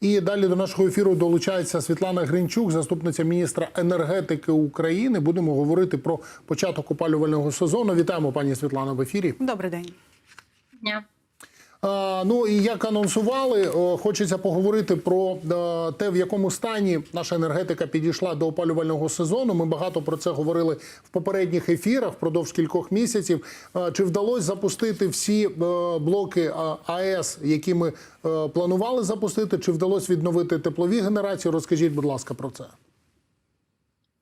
І далі до нашого ефіру долучається Світлана Гринчук, заступниця міністра енергетики України. Будемо говорити про початок опалювального сезону. Вітаємо, пані Світлано, в ефірі. Добрий день. Ну і як анонсували, хочеться поговорити про е, те, в якому стані наша енергетика підійшла до опалювального сезону. Ми багато про це говорили в попередніх ефірах впродовж кількох місяців. Чи вдалося запустити всі е, блоки АЕС, які ми е, планували запустити? Чи вдалося відновити теплові генерації? Розкажіть, будь ласка, про це.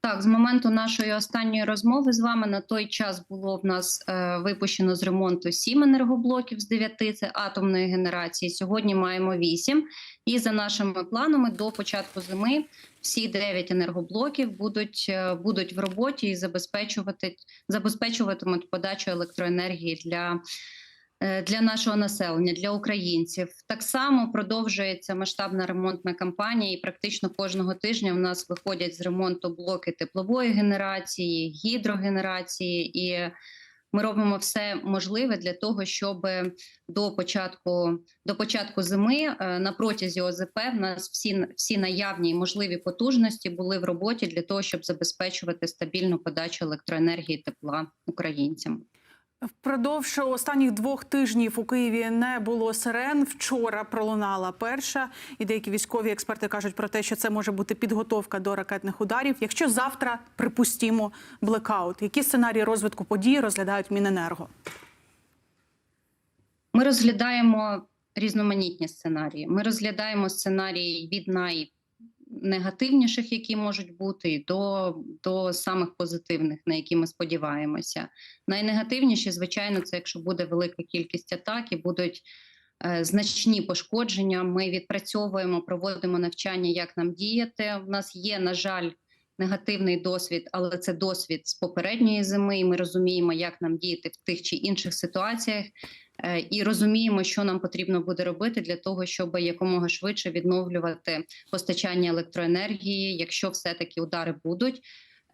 Так, з моменту нашої останньої розмови з вами на той час було в нас е, випущено з ремонту сім енергоблоків з дев'яти. Це атомної генерації. Сьогодні маємо вісім. І за нашими планами до початку зими всі дев'ять енергоблоків будуть, е, будуть в роботі і забезпечувати забезпечуватимуть подачу електроенергії для. Е, Для нашого населення, для українців так само продовжується масштабна ремонтна кампанія, і практично кожного тижня в нас виходять з ремонту блоки теплової генерації, гідрогенерації, і ми робимо все можливе для того, щоб до початку до початку зими е, на протязі ОЗП в нас всі всі наявні і можливі потужності були в роботі для того, щоб забезпечувати стабільну подачу електроенергії і тепла українцям. Впродовж останніх двох тижнів у Києві не було сирен. Вчора пролунала перша, і деякі військові експерти кажуть про те, що це може бути підготовка до ракетних ударів. Якщо завтра припустімо блекаут, які сценарії розвитку подій розглядають Міненерго? Ми розглядаємо різноманітні сценарії. Ми розглядаємо сценарії від найнегативніших, які можуть бути, до, до самих позитивних, на які ми сподіваємося. Найнегативніші, звичайно, це якщо буде велика кількість атак і будуть е, значні пошкодження. Ми відпрацьовуємо, проводимо навчання, як нам діяти. У нас є, на жаль, негативний досвід, але це досвід з попередньої зими. і Ми розуміємо, як нам діяти в тих чи інших ситуаціях. Е, І розуміємо, що нам потрібно буде робити для того, щоб якомога швидше відновлювати постачання електроенергії, якщо все-таки удари будуть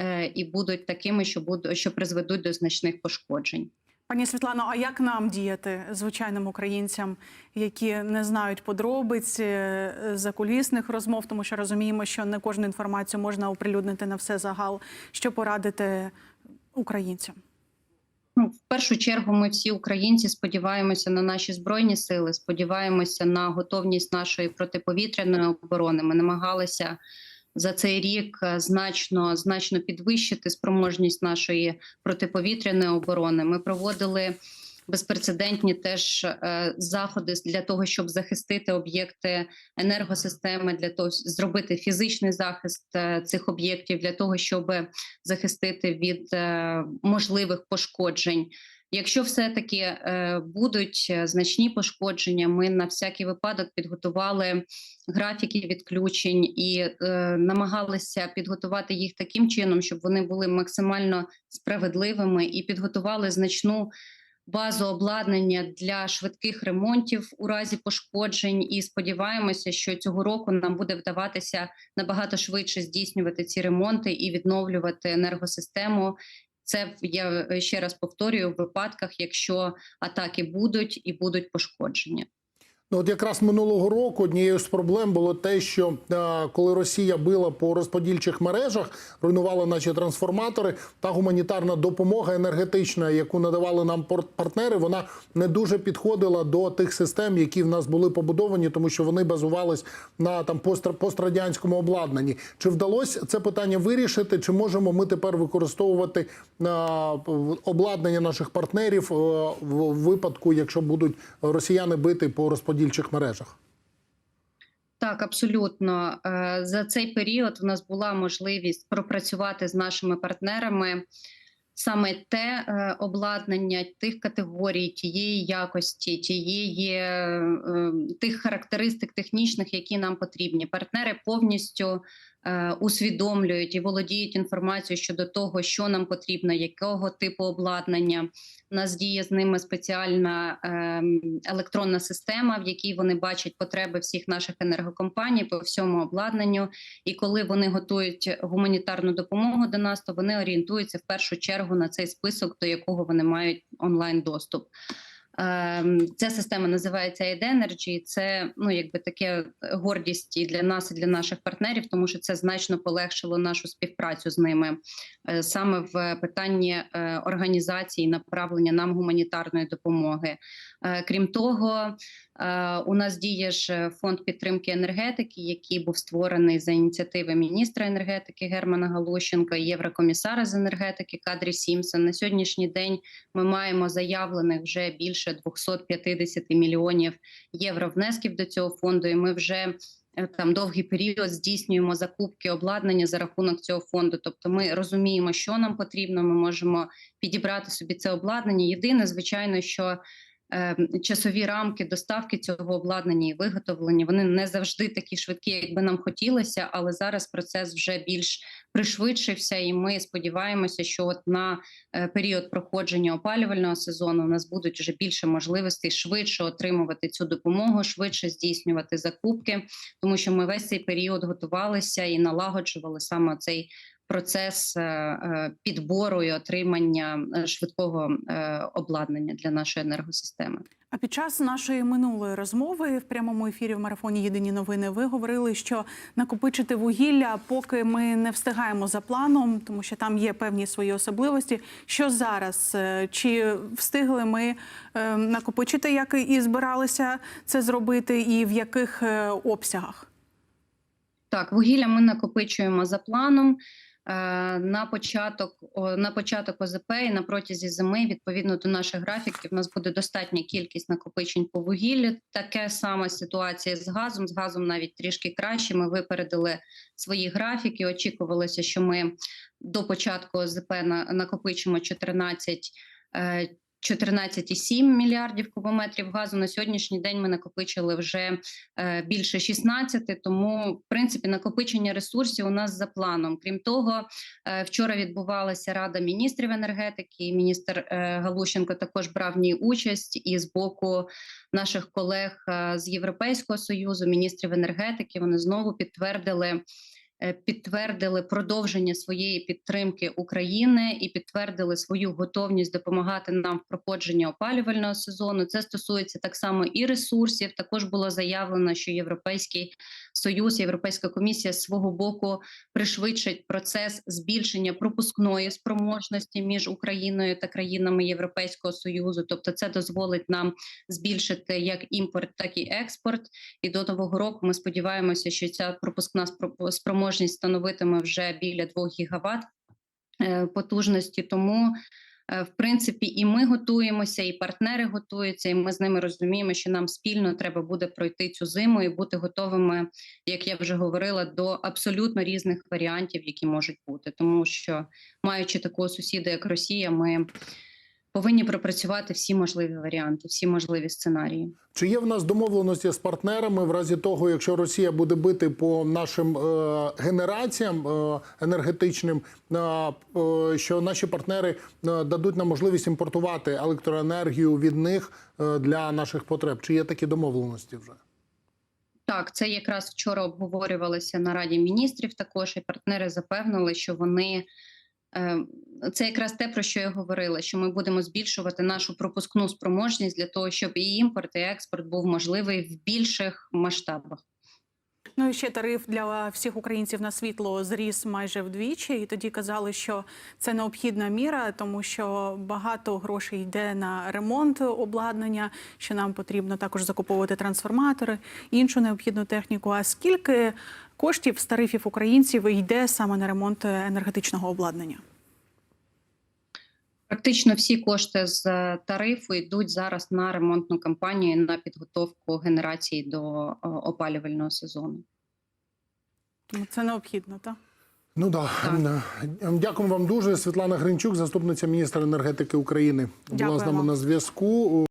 е, і будуть такими, що будуть що призведуть до значних пошкоджень. Пані Світлано, а як нам діяти звичайним українцям, які не знають подробиць е, закулісних розмов, тому що розуміємо, що не кожну інформацію можна оприлюднити на все загал, що порадити українцям? Ну, в першу чергу, ми всі українці сподіваємося на наші збройні сили, сподіваємося на готовність нашої протиповітряної оборони. Ми намагалися за цей рік е, значно значно підвищити спроможність нашої протиповітряної оборони. Ми проводили безпрецедентні теж е, заходи для того, щоб захистити об'єкти енергосистеми, для того зробити фізичний захист е, цих об'єктів, для того, щоб захистити від е, можливих пошкоджень. Якщо все-таки е, будуть значні пошкодження, ми на всякий випадок підготували графіки відключень і е, намагалися підготувати їх таким чином, щоб вони були максимально справедливими і підготували значну базу обладнання для швидких ремонтів у разі пошкоджень. І сподіваємося, що цього року нам буде вдаватися набагато швидше здійснювати ці ремонти і відновлювати енергосистему. Це я ще раз повторюю в випадках, якщо атаки будуть і будуть пошкодження. Ну, от якраз минулого року однією з проблем було те, що е, коли Росія била по розподільчих мережах, руйнувала наші трансформатори, та гуманітарна допомога енергетична, яку надавали нам партнери, вона не дуже підходила до тих систем, які в нас були побудовані, тому що вони базувались на там пострадянському обладнанні. Чи вдалося це питання вирішити? Чи можемо ми тепер використовувати е, обладнання наших партнерів е, в випадку, якщо будуть росіяни бити по розподільчих мережах? Так, абсолютно Е, за цей період в нас була можливість пропрацювати з нашими партнерами саме те е, обладнання тих категорій, тієї якості, тієї е, тих характеристик технічних, які нам потрібні. Партнери повністю усвідомлюють і володіють інформацією щодо того, що нам потрібно, якого типу обладнання. У нас діє з ними спеціальна е, електронна система, в якій вони бачать потреби всіх наших енергокомпаній по всьому обладнанню. І коли вони готують гуманітарну допомогу до нас, то вони орієнтуються в першу чергу на цей список, до якого вони мають онлайн доступ. Ем, Ця система називається Aid Energy. Це ну якби таке гордість і для нас, і для наших партнерів, тому що це значно полегшило нашу співпрацю з ними е, саме в питанні е, організації направлення нам гуманітарної допомоги. Е, Крім того, е, у нас діє ж фонд підтримки енергетики, який був створений за ініціативи міністра енергетики Германа Галущенка, єврокомісара з енергетики Кадрі Сімсон. На сьогоднішній день ми маємо заявлених вже більше 250 мільйонів євро внесків до цього фонду. І ми вже е, там довгий період здійснюємо закупки обладнання за рахунок цього фонду. Тобто, ми розуміємо, що нам потрібно. Ми можемо підібрати собі це обладнання. Єдине, звичайно, що е, часові рамки доставки цього обладнання і виготовлення вони не завжди такі швидкі, як би нам хотілося, але зараз процес вже більш пришвидшився, і ми сподіваємося, що от на е, період проходження опалювального сезону у нас будуть вже більше можливостей швидше отримувати цю допомогу, швидше здійснювати закупки, тому що ми весь цей період готувалися і налагоджували саме цей процес е, е, підбору і отримання е, швидкого обладнання для нашої енергосистеми. А під час нашої минулої розмови в прямому ефірі в марафоні Єдині новини ви говорили, що накопичити вугілля, поки ми не встигаємо за планом, тому що там є певні свої особливості. Що зараз? Чи встигли ми накопичити, як і збиралися це зробити, і в яких обсягах? Так, вугілля ми накопичуємо за планом. Е, На початок на початок ОЗП і на протязі зими, відповідно до наших графіків, у нас буде достатня кількість накопичень по вугіллю. Таке саме ситуація з газом. З газом навіть трішки краще. Ми випередили свої графіки. Очікувалося, що ми до початку ОЗП на, накопичимо 14 е, 14,7 мільярдів кубометрів газу. На сьогоднішній день ми накопичили вже е, більше 16, тому в принципі накопичення ресурсів у нас за планом. Крім того, е, вчора відбувалася рада міністрів енергетики. і Міністр е, Галущенко також брав в ній участь і з боку наших колег з Європейського союзу, міністрів енергетики. Вони знову підтвердили. Е, Підтвердили продовження своєї підтримки України і підтвердили свою готовність допомагати нам в проходженні опалювального сезону. Це стосується так само і ресурсів. Також було заявлено, що Європейський союз, Європейська комісія з свого боку пришвидшить процес збільшення пропускної спроможності між Україною та країнами Європейського союзу. Тобто, це дозволить нам збільшити як імпорт, так і експорт. І до нового року ми сподіваємося, що ця пропускна спро- спроможність становитиме вже біля 2 гігават е, потужності. Тому е, в принципі, і ми готуємося, і партнери готуються, і ми з ними розуміємо, що нам спільно треба буде пройти цю зиму і бути готовими, як я вже говорила, до абсолютно різних варіантів, які можуть бути. Тому що, маючи такого сусіда, як Росія, ми повинні пропрацювати всі можливі варіанти, всі можливі сценарії. Чи є в нас домовленості з партнерами в разі того, якщо Росія буде бити по нашим е, генераціям е, енергетичним, е, е, що наші партнери е, дадуть нам можливість імпортувати електроенергію від них е, для наших потреб? Чи є такі домовленості вже? Так, це якраз вчора обговорювалося на раді міністрів. Також і партнери запевнили, що вони це якраз те, про що я говорила: що ми будемо збільшувати нашу пропускну спроможність для того, щоб і імпорт, і експорт був можливий в більших масштабах. Ну і ще тариф для всіх українців на світло зріс майже вдвічі. І тоді казали, що це необхідна міра, тому що багато грошей йде на ремонт обладнання, що нам потрібно також закуповувати трансформатори, іншу необхідну техніку. А скільки коштів з тарифів українців йде саме на ремонт енергетичного обладнання? Практично всі кошти з е, тарифу йдуть зараз на ремонтну кампанію, на підготовку генерації до е, опалювального сезону. Тому це необхідно, так? Ну да дякую вам дуже. Світлана Гринчук, заступниця міністра енергетики України, була з нами на зв'язку.